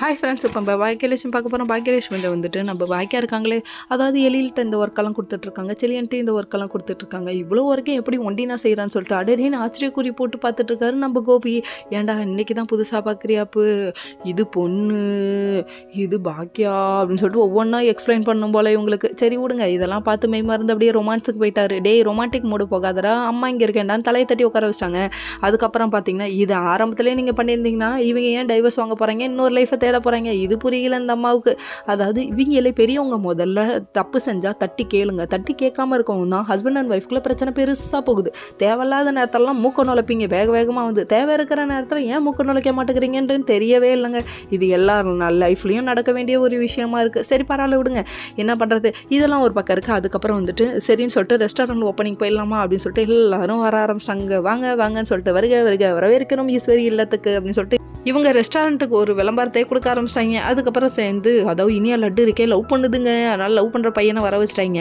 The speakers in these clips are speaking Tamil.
ஹாய் ஃப்ரெண்ட்ஸ் இப்போ நம்ம பாக்கியலட்சுமி பார்க்க போகிறோம் பாக்கியலட்சுமியில் வந்துட்டு நம்ம பாக்கியா இருக்காங்களே. அதாவது எழில்கிட்ட இந்த ஒர்க்கெல்லாம் கொடுத்துட்ருக்காங்க செலியன்ட்டு இந்த ஒர்க்கெல்லாம் கொடுத்துட்ருக்காங்க இவ்வளோ ஒர்க்கே எப்படி ஒண்டினா செய்கிறான்னு சொல்லிட்டு அடேன்னு ஆச்சரியக்குறி போட்டு பார்த்துட்ருக்காரு நம்ம கோபி. ஏன்டா இன்றைக்கி தான் புதுசாக பார்க்குறியாப்பு இது பொண்ணு இது பாக்கியா அப்படின்னு சொல்லிட்டு ஒவ்வொன்றா எக்ஸ்பிளைன் பண்ணும் போல இவங்களுக்கு. சரி விடுங்க இதெல்லாம் பார்த்து மெய் மறந்து அப்படியே ரொமான்ஸுக்கு போயிட்டாரு. டேய் ரொமான்டிக் மூடு போகாதரா அம்மா இங்கே இருக்கேன்டான்னு தலையை தட்டி உட்கார வச்சிட்டாங்க. அதுக்கப்புறம் பார்த்தீங்கன்னா இது ஆரம்பத்திலே நீங்கள் பண்ணியிருந்தீங்கன்னா இவங்க ஏன் டைவர்ஸ் வாங்க போகிறாங்க இன்னொரு லைஃபை தேட போகிறாங்க இது புரியல இந்த அம்மாவுக்கு. அதாவது இவங்களே பெரியவங்க. முதல்ல தப்பு செஞ்சால் தட்டி கேளுங்க. தட்டி கேட்காம இருக்கவங்க தான். ஹஸ்பண்ட் அண்ட் ஒய்ஃப்குள்ள பிரச்சனை பெருசாக போகுது. தேவையில்லாத நேரத்தெல்லாம் மூக்க நுழைப்பீங்க. வேக வேகமாக வந்து தேவை இருக்கிற நேரத்தில் ஏன் மூக்க நுழைக்க மாட்டேங்கிறீங்கன்றது தெரியவே இல்லைங்க. இது எல்லாரும் லைஃப்லேயும் நடக்க வேண்டிய ஒரு விஷயமா இருக்குது சரி பரவாயில்ல விடுங்க. என்ன பண்ணுறது இதெல்லாம் ஒரு பக்கம் இருக்குது அதுக்கப்புறம் வந்துட்டு சரின்னு சொல்லிட்டு ரெஸ்டாரண்ட் ஓப்பனிங் போயிடலாமா? அப்படின்னு சொல்லிட்டு எல்லாரும் வர ஆரம்பிச்சாங்க. வாங்க வாங்கன்னு சொல்லிட்டு வருக வருக. வரவேற்கிறோம் ஈஸ்வரி இல்லத்துக்கு அப்படின்னு சொல்லிட்டு இவங்க ரெஸ்டாரண்ட்டுக்கு ஒரு விளம்பரத்தை கொடுக்க ஆரம்பிச்சிட்டாங்க. அதுக்கப்புறம் சேர்ந்து அதாவது இனியா லட்டு இருக்கே லவ் பண்ணுதுங்க. அதனால் லவ் பண்ணுற பையனை வர வச்சிட்டாங்க.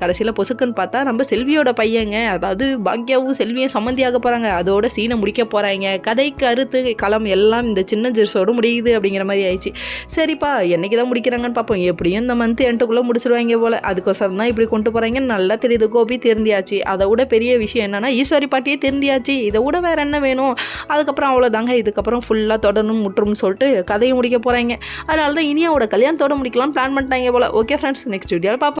கடைசியில் பொசுக்குன்னு பார்த்தா நம்ம செல்வியோட பையங்க. அதாவது பாக்யாவும் செல்வியும் சம்மந்தியாக போகிறாங்க அதோட சீனை முடிக்க போகிறாங்க கதைக்கு அறுத்து களம் எல்லாம் இந்த சின்ன ஜெர்ஸோடு முடியுது அப்படிங்கிற மாதிரி ஆயிடுச்சு. சரிப்பா என்னைக்கு தான் முடிக்கிறாங்கன்னு பார்ப்போம். எப்படியும் இந்த மந்த் என்ட்டுக்குள்ளே முடிச்சிருவாங்க போல். அதுக்கோசரம் தான் இப்படி கொண்டு போகிறாங்கன்னு நல்லா தெரியுது கோபி. தெரிந்தியாச்சு அதை விட பெரிய விஷயம் என்னென்னா ஈஸ்வரி பாட்டியே தெரிந்தியாச்சு இதை விட வேற என்ன வேணும்? அதுக்கப்புறம் அவ்வளோதாங்க இதுக்கப்புறம் ஃபுல்லாக தொடரும் முற்றும்னு சொல்லிட்டு கதையை முடிக்க போகிறாங்க அதனால தான் இனியாவோட கல்யாணத்தோட முடிக்கலாம் பிளான் பண்ணிட்டாங்க போல். ஓகே ஃப்ரெண்ட்ஸ் நெக்ஸ்ட் வீடியோவில் பார்ப்போம்